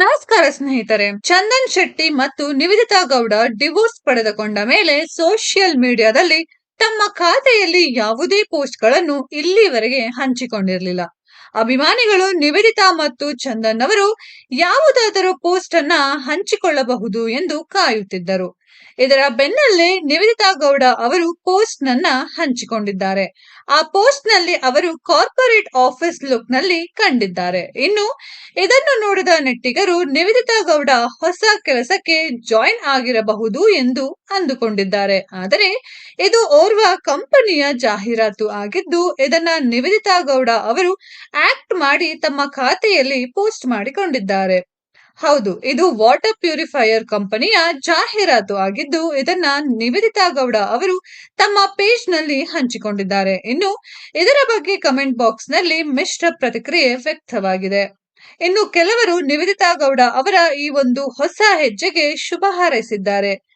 ನಮಸ್ಕಾರ ಸ್ನೇಹಿತರೆ, ಚಂದನ್ ಶೆಟ್ಟಿ ಮತ್ತು ನಿವೇದಿತಾ ಗೌಡ ಡಿವೋರ್ಸ್ ಪಡೆದುಕೊಂಡ ಮೇಲೆ ಸೋಷಿಯಲ್ ಮೀಡಿಯಾದಲ್ಲಿ ತಮ್ಮ ಖಾತೆಯಲ್ಲಿ ಯಾವುದೇ ಪೋಸ್ಟ್ಗಳನ್ನು ಇಲ್ಲಿವರೆಗೆ ಹಂಚಿಕೊಂಡಿರಲಿಲ್ಲ. ಅಭಿಮಾನಿಗಳು ನಿವೇದಿತಾ ಮತ್ತು ಚಂದನ್ ಅವರು ಯಾವುದಾದರೂ ಪೋಸ್ಟ್ ಅನ್ನ ಹಂಚಿಕೊಳ್ಳಬಹುದು ಎಂದು ಕಾಯುತ್ತಿದ್ದರು. ಇದರ ಬೆನ್ನಲ್ಲೇ ನಿವೇದಿತಾ ಗೌಡ ಅವರು ಪೋಸ್ಟ್ ನನ್ನ ಹಂಚಿಕೊಂಡಿದ್ದಾರೆ. ಆ ಪೋಸ್ಟ್ನಲ್ಲಿ ಅವರು ಕಾರ್ಪೊರೇಟ್ ಆಫೀಸ್ ಲುಕ್ನಲ್ಲಿ ಕಂಡಿದ್ದಾರೆ. ಇನ್ನು ಇದನ್ನು ನೋಡಿದ ನೆಟ್ಟಿಗರು ನಿವೇದಿತಾ ಗೌಡ ಹೊಸ ಕೆಲಸಕ್ಕೆ ಜಾಯಿನ್ ಆಗಿರಬಹುದು ಎಂದು ಅಂದುಕೊಂಡಿದ್ದಾರೆ. ಆದರೆ ಇದು ಓರ್ವ ಕಂಪನಿಯ ಜಾಹೀರಾತು ಆಗಿದ್ದು, ಇದನ್ನ ನಿವೇದಿತಾ ಗೌಡ ಅವರು ಆಕ್ಟ್ ಮಾಡಿ ತಮ್ಮ ಖಾತೆಯಲ್ಲಿ ಪೋಸ್ಟ್ ಮಾಡಿಕೊಂಡಿದ್ದಾರೆ. ಹೌದು, ಇದು ವಾಟರ್ ಪ್ಯೂರಿಫೈಯರ್ ಕಂಪನಿಯ ಜಾಹೀರಾತು ಆಗಿದ್ದು, ಇದನ್ನ ನಿವೇದಿತಾ ಗೌಡ ಅವರು ತಮ್ಮ ಪೇಜ್ನಲ್ಲಿ ಹಂಚಿಕೊಂಡಿದ್ದಾರೆ. ಇನ್ನು ಇದರ ಬಗ್ಗೆ ಕಮೆಂಟ್ ಬಾಕ್ಸ್ನಲ್ಲಿ ಮಿಶ್ರ ಪ್ರತಿಕ್ರಿಯೆ ವ್ಯಕ್ತವಾಗಿದೆ. ಇನ್ನು ಕೆಲವರು ನಿವೇದಿತಾ ಗೌಡ ಅವರ ಈ ಒಂದು ಹೊಸ ಹೆಜ್ಜೆಗೆ ಶುಭ ಹಾರೈಸಿದ್ದಾರೆ.